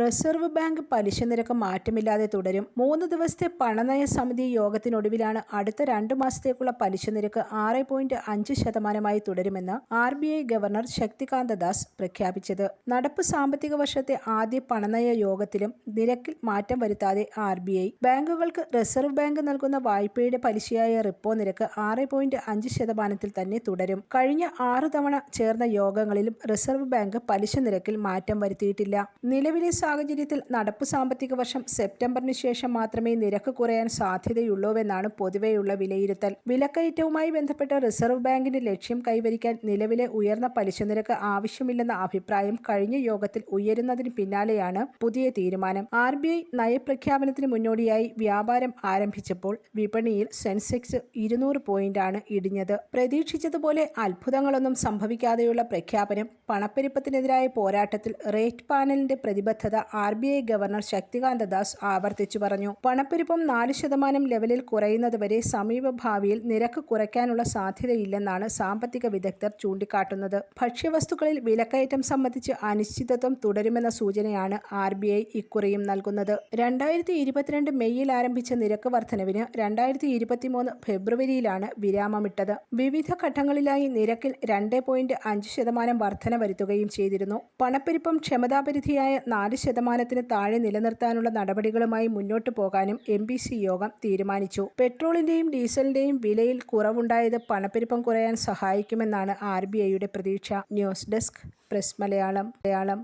Reserve bank പലിശ നിരക്ക് മാറ്റമില്ലാതെ തുടരും. മൂന്ന് ദിവസത്തെ പണനയ സമിതി യോഗത്തിനൊടുവിലാണ് അടുത്ത രണ്ട് മാസത്തേക്കുള്ള പലിശ നിരക്ക് ആറ് പോയിന്റ് അഞ്ച് ശതമാനമായി തുടരുമെന്ന് R B I governor Shaktikanta Das പ്രഖ്യാപിച്ചത്. നടപ്പ് സാമ്പത്തിക വർഷത്തെ ആദ്യ പണനയ യോഗത്തിലും നിരക്കിൽ മാറ്റം വരുത്താതെ ആർ ബി ഐ ബാങ്കുകൾക്ക് റിസർവ് ബാങ്ക് നൽകുന്ന വായ്പയുടെ പലിശയായ റിപ്പോ നിരക്ക് ആറ് പോയിന്റ് അഞ്ച് ശതമാനത്തിൽ തന്നെ തുടരും. കഴിഞ്ഞ ആറു തവണ ചേർന്ന യോഗങ്ങളിലും റിസർവ് ബാങ്ക് പലിശ നിരക്കിൽ മാറ്റം വരുത്തിയിട്ടില്ല. നിലവിലെ സാഹചര്യത്തിൽ നടപ്പ് സാമ്പത്തിക വർഷം സെപ്റ്റംബറിന് ശേഷം മാത്രമേ നിരക്ക് കുറയാൻ സാധ്യതയുള്ളൂവെന്നാണ് പൊതുവെയുള്ള വിലയിരുത്തൽ. വിലക്കയറ്റവുമായി ബന്ധപ്പെട്ട് റിസർവ് ബാങ്കിന്റെ ലക്ഷ്യം കൈവരിക്കാൻ നിലവിലെ ഉയർന്ന പലിശ നിരക്ക് ആവശ്യമില്ലെന്ന അഭിപ്രായം കഴിഞ്ഞ യോഗത്തിൽ ഉയരുന്നതിന് പിന്നാലെയാണ് പുതിയ തീരുമാനം. ആർ ബി ഐ നയപ്രഖ്യാപനത്തിന് മുന്നോടിയായി വ്യാപാരം ആരംഭിച്ചപ്പോൾ വിപണിയിൽ സെൻസെക്സ് ഇരുന്നൂറ് പോയിന്റാണ് ഇടിഞ്ഞത്. പ്രതീക്ഷിച്ചതുപോലെ അത്ഭുതങ്ങളൊന്നും സംഭവിക്കാതെയുള്ള പ്രഖ്യാപനം പണപ്പെരുപ്പത്തിനെതിരായ പോരാട്ടത്തിൽ റേറ്റ് പാനലിന്റെ പ്രതിബദ്ധത R B I governor Shaktikanta Das ആവർത്തിച്ചു പറഞ്ഞു. പണപ്പെരുപ്പം നാല് ശതമാനം ലെവലിൽ കുറയുന്നതുവരെ സമീപഭാവിയിൽ നിരക്ക് കുറയ്ക്കാനുള്ള സാധ്യതയില്ലെന്നാണ് സാമ്പത്തിക വിദഗ്ധർ ചൂണ്ടിക്കാട്ടുന്നത്. ഭക്ഷ്യവസ്തുക്കളിൽ വിലക്കയറ്റം സംബന്ധിച്ച് അനിശ്ചിതത്വം തുടരുമെന്ന സൂചനയാണ് ആർ ബി ഐ ഇക്കുറിയും നൽകുന്നത്. രണ്ടായിരത്തി ഇരുപത്തിരണ്ട് മെയ്യിൽ ആരംഭിച്ച നിരക്ക് വർധനവിന് രണ്ടായിരത്തി ഇരുപത്തിമൂന്ന് ഫെബ്രുവരിയിലാണ് വിരാമമിട്ടത്. വിവിധ ഘട്ടങ്ങളിലായി നിരക്കിൽ രണ്ട് പോയിന്റ് അഞ്ച് ശതമാനം വർധന വരുത്തുകയും ചെയ്തിരുന്നു. പണപ്പെരുപ്പം ക്ഷമതാപരിധിയായ നാല് ശതമാനത്തിന് താഴെ നിലനിർത്താനുള്ള നടപടികളുമായി മുന്നോട്ടു പോകാനും എം ബി സി യോഗം തീരുമാനിച്ചു. പെട്രോളിന്റെയും ഡീസലിന്റെയും വിലയിൽ കുറവുണ്ടായത് പണപ്പെരുപ്പം കുറയാൻ സഹായിക്കുമെന്നാണ് ആർ ബി ഐയുടെ പ്രതീക്ഷ. News desk press Malayalam. Malayalam.